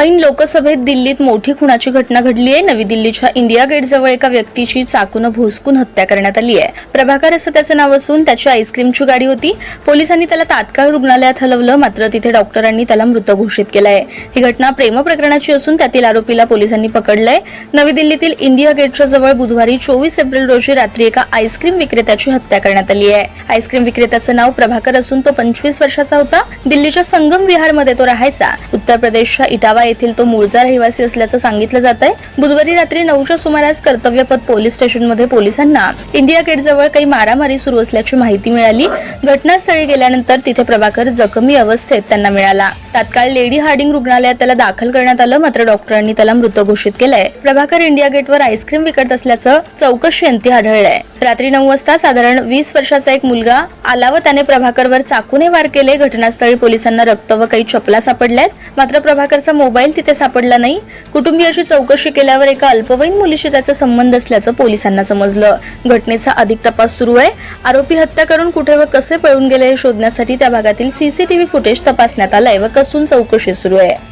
ऐन लोकसभेत दिल्लीत मोठी खुनाची घटना घडली आहे नवी दिल्लीच्या इंडिया गेट जवळ एका व्यक्तीची चाकून भोसकून हत्या करण्यात आली आहे. प्रभाकर असं त्याचं नाव असून त्याची आईस्क्रीमची गाडी होती. पोलिसांनी त्याला तात्काळ रुग्णालयात हलवलं मात्र तिथे डॉक्टरांनी त्याला मृत घोषित केलं आहे ही घटना प्रेम प्रकरणाची असून त्यातील आरोपीला पोलिसांनी पकडलंय. नवी दिल्लीतील इंडिया गेटच्या जवळ बुधवारी चोवीस एप्रिल रोजी रात्री एका आईस्क्रीम विक्रेत्याची हत्या करण्यात आली आहे. आईस्क्रीम विक्रेत्याचं नाव प्रभाकर असून तो पंचवीस वर्षाचा होता. दिल्लीच्या संगम विहारमध्ये तो राहायचा. उत्तर प्रदेशच्या इटावा येथील तो मूळचा रहिवासी असल्याचं सांगितलं जात आहे बुधवारी रात्री नऊच्या सुमारास कर्तव्यपथ पोलीस स्टेशनमध्ये पोलिसांना इंडिया गेट जवळ काही मारामारी सुरू असल्याची माहिती मिळाली. घटनास्थळी गेल्यानंतर तिथे प्रभाकर जखमी अवस्थेत त्यांना मिळाला. तात्काळ लेडी हार्डिंग रुग्णालयात त्याला दाखल करण्यात आलं मात्र डॉक्टरांनी त्याला मृत घोषित केलंय. प्रभाकर इंडिया गेटवर आईस्क्रीम विकत असल्याचं चौकशी अंती आढळलंय. रात्री नऊ वाजता साधारण वीस वर्षाचा एक मुलगा आला व त्याने प्रभाकरवर चाकूने वार केले. घटनास्थळी पोलिसांना रक्त व काही चपला सापडल्यात. मात्र प्रभाकरचा मोबाईल तिथे सापडला नाही. कुटुंबियाशी चौकशी केल्यावर एका अल्पवयीन मुलीशी त्याचा संबंध असल्याचं पोलिसांना समजलं. घटनेचा अधिक तपास सुरू आहे. आरोपी हत्या करून कुठे व कसे पळून गेले हे शोधण्यासाठी त्या भागातील सीसीटीव्ही फुटेज तपासण्यात आलंय व कसून चौकशी सुरू आहे.